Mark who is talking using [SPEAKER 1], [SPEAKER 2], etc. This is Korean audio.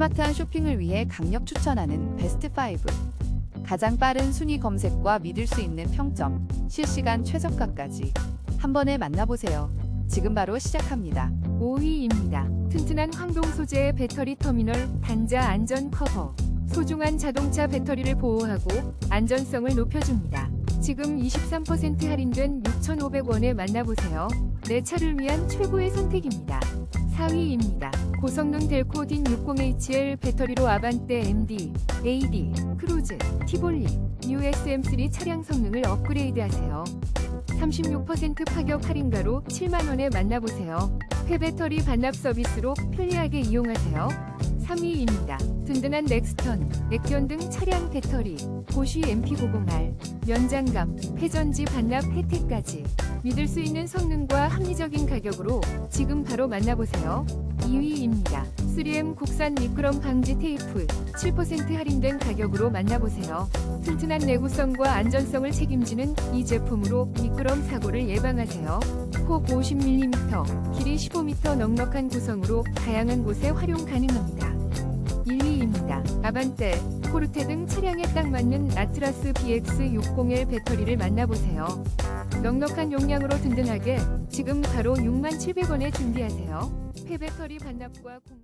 [SPEAKER 1] 스마트한 쇼핑을 위해 강력 추천하는 베스트 5. 가장 빠른 순위 검색과 믿을 수 있는 평점, 실시간 최저가까지 한 번에 만나보세요. 지금 바로 시작합니다.
[SPEAKER 2] 5위입니다. 튼튼한 황동 소재의 배터리 터미널 단자 안전 커버. 소중한 자동차 배터리를 보호하고 안전성을 높여줍니다. 지금 23% 할인된 6,500원에 만나보세요. 내 차를 위한 최고의 선택입니다. 4위입니다. 고성능 델코 딘 60HL 배터리로 아반떼 MD, AD, 크루즈, 티볼리, USM3 차량 성능을 업그레이드하세요. 36% 파격 할인가로 7만원에 만나보세요. 폐배터리 반납 서비스로 편리하게 이용하세요. 3위입니다. 든든한 넥스턴, 액견 등 차량 배터리, 보쉬 MP90R, 면장감, 회전지 반납 혜택까지 믿을 수 있는 성능과 합리적인 가격으로 지금 바로 만나보세요. 2위입니다. 3M 국산 미끄럼 방지 테이프 7% 할인된 가격으로 만나보세요. 튼튼한 내구성과 안전성을 책임지는 이 제품으로 미끄럼 사고를 예방하세요. 폭 50mm, 길이 15m 넉넉한 구성으로 다양한 곳에 활용 가능합니다. 1위입니다. 아반떼, 포르테 등 차량에 딱 맞는 아트라스 BX60L 배터리를 만나보세요. 넉넉한 용량으로 든든하게 지금 바로 6700원에 준비하세요. 폐배터리 반납과 공...